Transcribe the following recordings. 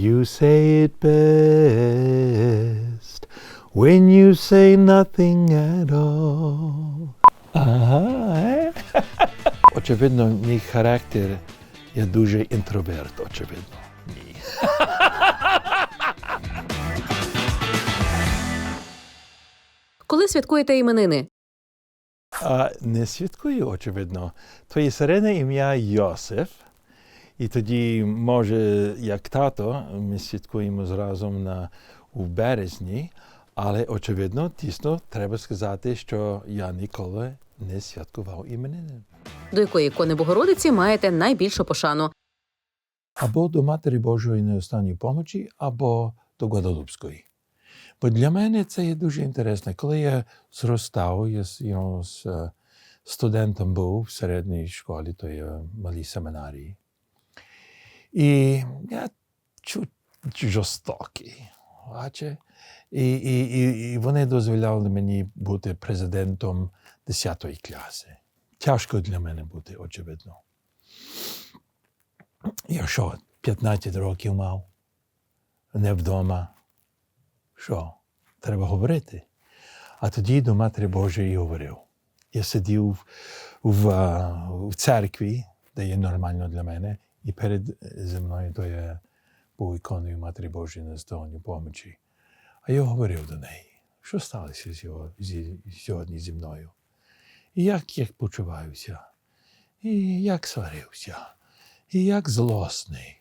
You say it best when you say nothing at all. Ага. е? Очевидно, мій характер є дуже інтроверт, очевидно. Ні. Коли святкуєте іменини? А не святкую, очевидно. Твоє середне ім'я Йосиф. І тоді, може, як тато, ми святкуємо зразом на, у березні, але, очевидно, тісно треба сказати, що я ніколи не святкував іменини. До якої ікони Богородиці маєте найбільшу пошану? Або до Матері Божої неостанньої помочі, або до Гвадалупської. Бо для мене це є дуже інтересно. Коли я зростав, я з, е, студентом був в середній школі, то є малій семінарії. І я чу, жорстокий. Бачите? І, і, і, і вони дозволяли мені бути президентом 10 класи. Тяжко для мене бути, очевидно. Я що, 15 років мав, не вдома. Що? Треба говорити. А тоді до Матері Божої говорив. Я сидів в, а, в церкві, де є нормально для мене, і перед зі мною то я був іконою Матері Божої на здоров'ю помочі. А я говорив до неї, що сталося сьогодні зі мною? І як я почуваюся, і як сварився, і як злосний.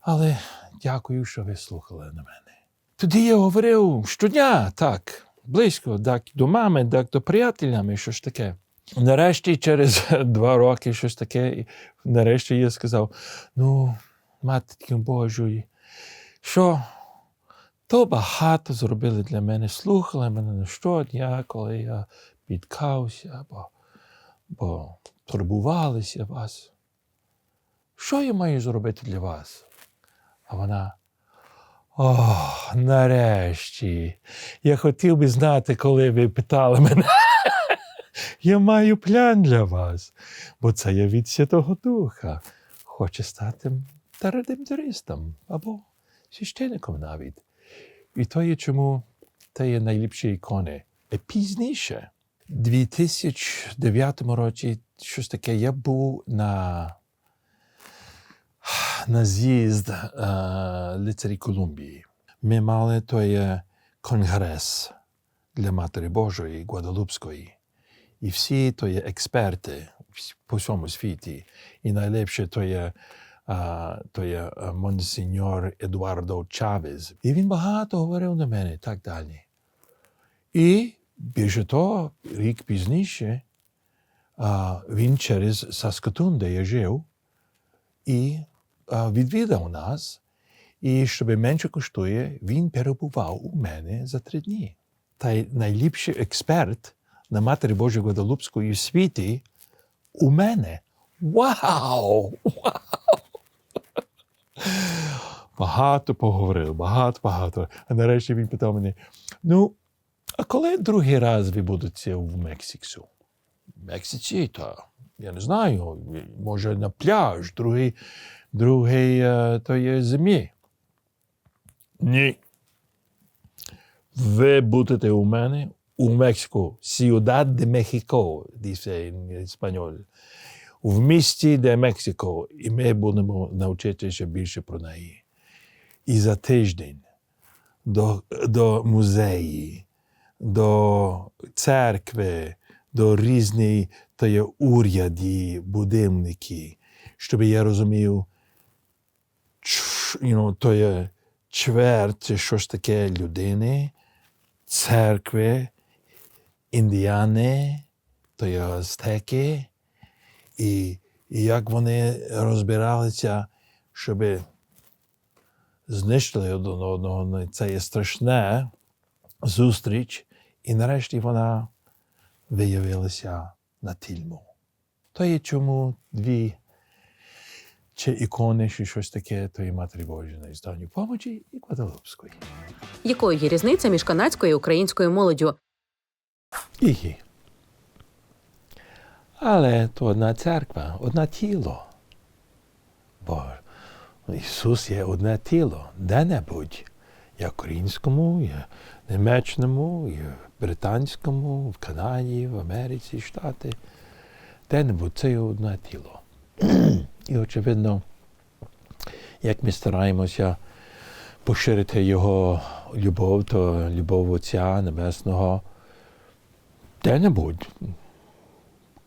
Але дякую, що ви слухали на мене. Тоді я говорив щодня, так, близько, так до мами, так до приятелями, що ж таке. Нарешті, через два роки, щось таке, і нарешті я сказав: ну, матінко Божої, що то багато зробили для мене, слухали мене на щодня, коли я підкався, бо, бо турбувалися вас. Що я маю зробити для вас? А вона. О, нарешті. Я хотів би знати, коли ви питали мене. Я маю план для вас, бо це є від Святого Духа. Хоче стати редемтористом або священником навіть. І то є чому це є найліпші ікони. І пізніше, у 2009 році, щось таке, я був на на з'їзд е, лицарі Колумбії. Ми мали той конгрес для Матері Божої Гвадалупської. І всі то є експерти по всьому світі. І найлепше то є, а, то є монсеньор Едуардо Чавес. І він багато говорив на мене і так далі. І більше того, рік пізніше, а, він через Саскатун, де я жив, і а, відвідав нас, і щоб менше коштує, він перебував у мене за три дні. Та найліпший експерт на Матері Божої Гвадалупської світі у мене. Вау! Багато поговорив, багато, багато. А нарешті він питав мене: ну, а коли другий раз ви будете в Мексиксу? В Мексиці, то я не знаю, може на пляж, другий, другий е, то є зимі. Ні. Ви будете у мене у Мексику, Ciudad de Mexico, dice en español. В місті де Мексико, і ми будемо навчитися більше про неї. І за тиждень до, до музеї, до церкви, до різних то є уряді, будинки, щоб я розумів, you know, то є чверть, щось таке людини, церкви, індіани, то є азтеки, і, і як вони розбиралися, щоб знищили один одного. Ну, Це є страшне зустріч, і нарешті вона виявилася на тільму. То є чому дві чи ікони, чи щось таке, то є Матері Божої з давньої помочі і Гваделупської. Якою є різниця між канадською і українською молоддю? Ігі. Але то одна церква, одне тіло. Бо Ісус є одне тіло, де-небудь. Є українському, є німечному, є британському, в Канаді, в Америці, Штати. Де-небудь це є одне тіло. І очевидно, як ми стараємося поширити його любов, то любов Отця Небесного де-небудь,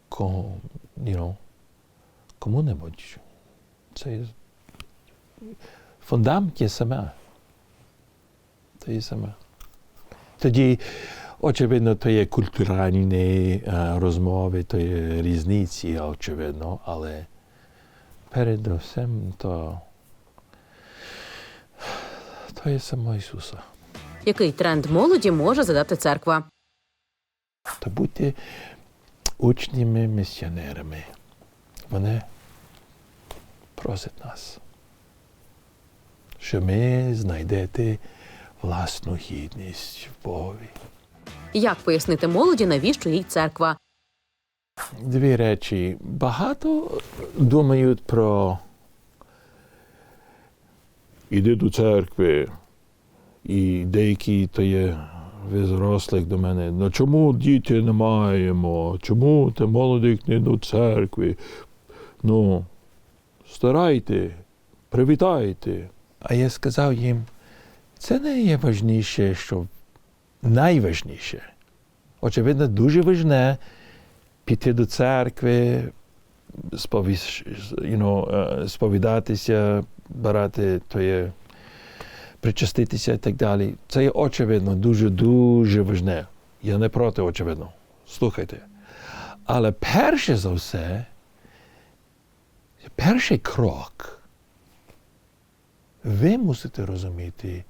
кому, you know, кому-небудь. Це є фундамент є саме. Це є саме. Тоді, очевидно, то є культуральні е, розмови, то є різниці, очевидно, але перед усім то, то є само Ісуса. Який тренд молоді може задати церква? То будьте учнями місіонерами. Вони просять нас, що ми знайдете власну гідність в Богові. Як пояснити молоді, навіщо їй церква? Дві речі. Багато думають про іди до церкви, і деякі то є визрослих до мене. Ну чому діти не маємо? Чому ти молодих не до церкви? Ну, старайте, привітайте. А я сказав їм, це не є важніше, що найважніше. Очевидно, дуже важне піти до церкви, е, сповідатися, брати твоє, причаститися і так далі. Це є очевидно, дуже-дуже важне. Я не проти, очевидно. Слухайте. Але перше за все, перший крок, ви мусите розуміти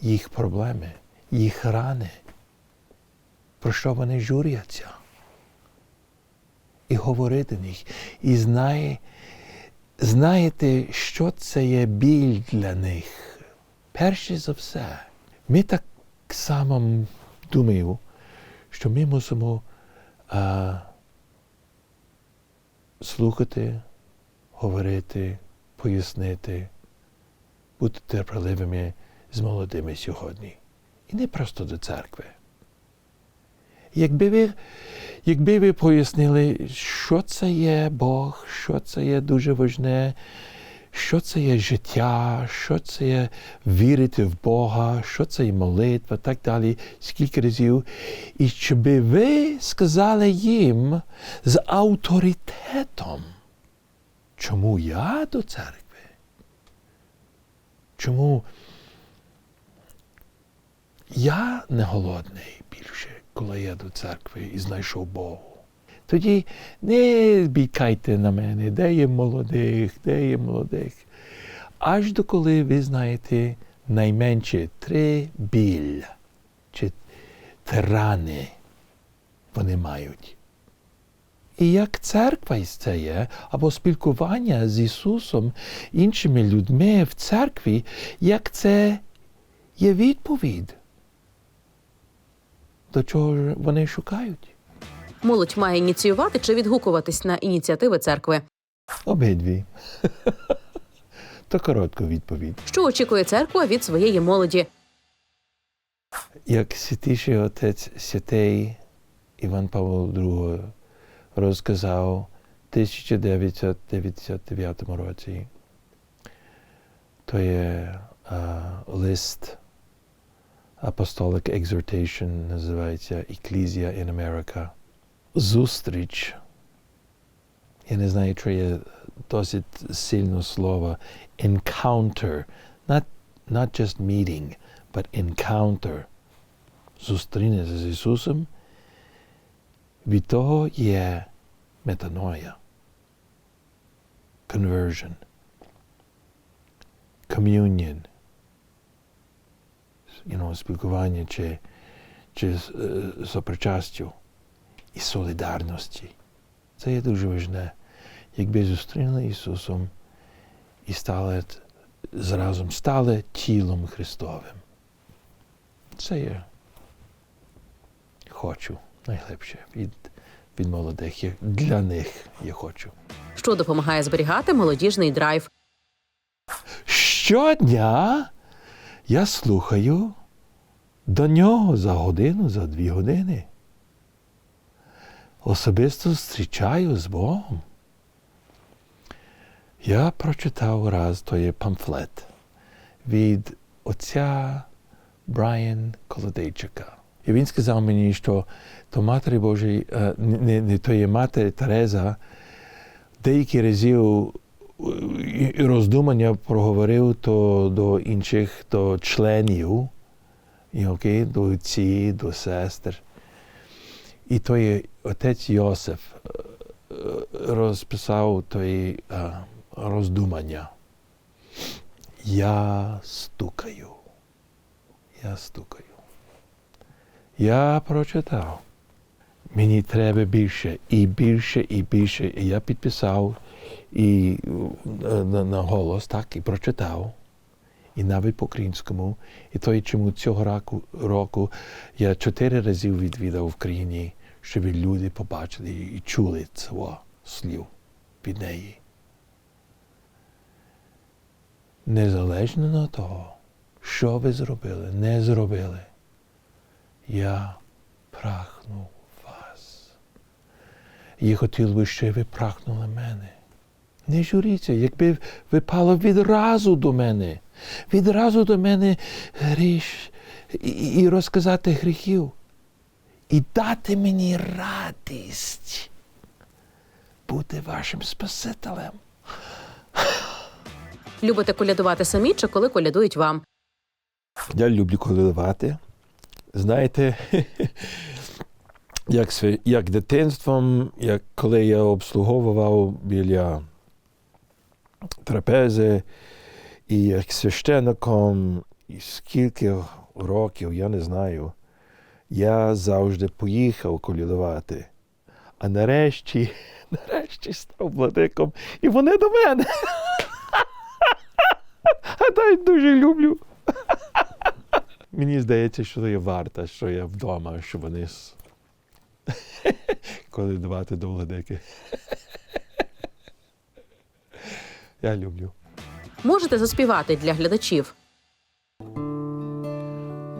їх проблеми, їх рани, про що вони журяться і говорити них. І знає, знаєте, що це є біль для них. Перше за все, ми так само думаю, що ми мусимо а, слухати, говорити, пояснити, бути терпеливими з молодими сьогодні. І не просто до церкви. Якби ви, якби ви пояснили, що це є Бог, що це є дуже важне, що це є життя, що це є вірити в Бога, що це є молитва, так далі, скільки разів. І щоб ви сказали їм з авторитетом, чому я до церкви? Чому я не голодний більше, коли я до церкви і знайшов Богу. Тоді не бійкайте на мене, де є молодих, де є молодих. Аж до коли ви знаєте найменше три біль чи три рани вони мають. І як церква із це є, або спілкування з Ісусом, іншими людьми в церкві, як це є відповідь, до чого вони шукають. Молодь має ініціювати чи відгукуватись на ініціативи церкви. Обидві. То коротка відповідь. Що очікує церква від своєї молоді? Як святіший отець святий Іван Павло II розказав у 1999 році, то є а, лист Apostolic Exhortation, називається Ecclesia in America. Зустріч. Я не знаю, чи є досить сильне слово encounter. Not, not just meeting, but encounter. Зустрінеться з Ісусом. Від того є метаноя. Conversion. Communion. You know, спілкування чи, чи е, сопричастю і солідарності. Це є дуже важне. Якби зустріли Ісусом і стали зразом стали тілом Христовим. Це я хочу найлегше від, від молодих. Для них я хочу. Що допомагає зберігати молодіжний драйв? щодня я слухаю до нього за годину, за дві години. Особисто зустрічаю з Богом. Я прочитав раз той памфлет від отця Брайан Колодейчика. І він сказав мені, що то Матері Божій, е, не, не то є Матері Тереза, деякі разів роздумання проговорив то до інших до членів, до отці, до сестер. І той отець Йосиф е, е, розписав той е, роздумання. Я стукаю. Я стукаю. Я прочитав. Мені треба більше і більше, і більше. І я підписав і на, голос, так, і прочитав. І навіть по-українському. І то, чому цього року, року я чотири рази відвідав в країні, щоб люди побачили і чули цього слів від неї. Незалежно від того, що ви зробили, не зробили, я прагну вас. І хотів би, щоб ви прагнули мене. Не журіться, якби ви пали відразу до мене, відразу до мене гріш і розказати гріхів, і дати мені радість бути вашим Спасителем. Любите колядувати самі чи коли колядують вам? Я люблю колядувати. Знаєте, як, як дитинством, як коли я обслуговував біля трапези, і як священником, і скільки років, я не знаю, я завжди поїхав колядувати. А нарешті, нарешті став владиком, і вони до мене. А я дуже люблю. Мені здається, що є варто, що я вдома, що вони колядувати до владики. Я люблю. Можете заспівати для глядачів.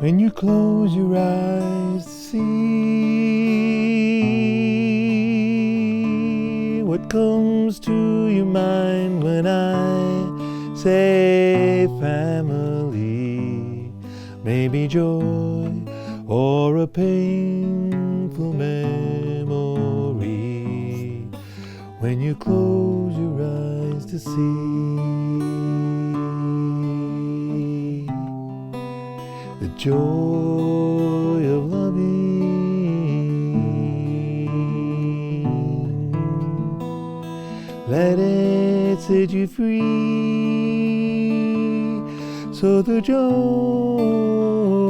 When you close your eyes, to see what comes to your mind when I say family. Maybe joy or a painful memory. When you close your eyes to see joy of loving. Let it set you free. So the joy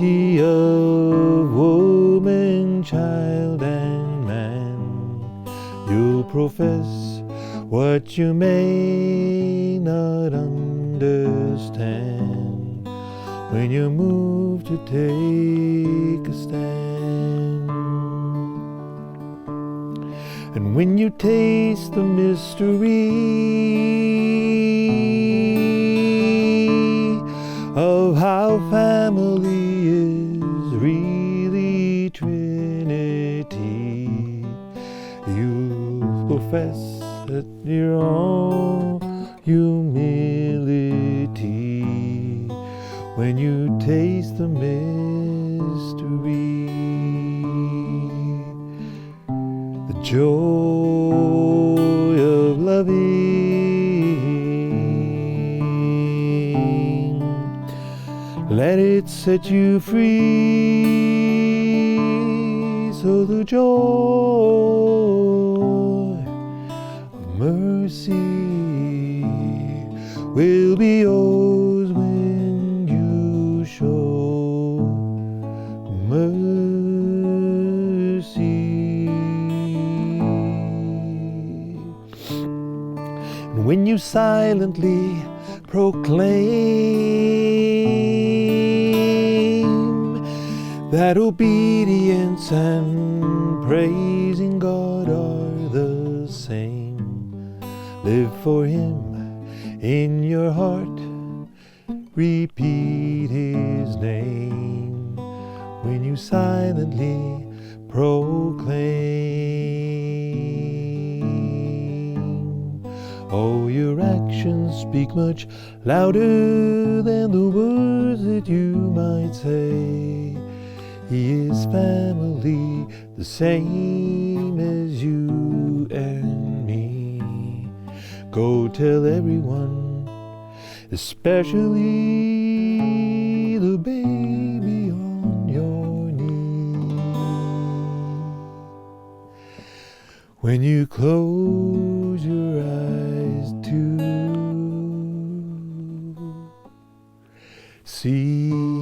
dignity of woman, child, and man, you'll profess what you may not understand when you move to take a stand. And when you taste the mystery of how family you profess that your own humility when you taste the mystery the joy of loving. Let it set you free. So the joy mercy will be yours when you show mercy. And when you silently proclaim that obedience and praising live for Him in your heart, repeat His name when you silently proclaim. Oh, your actions speak much louder than the words that you might say. He is family, the same as you and. Go tell everyone, especially the baby on your knee. When you close your eyes to see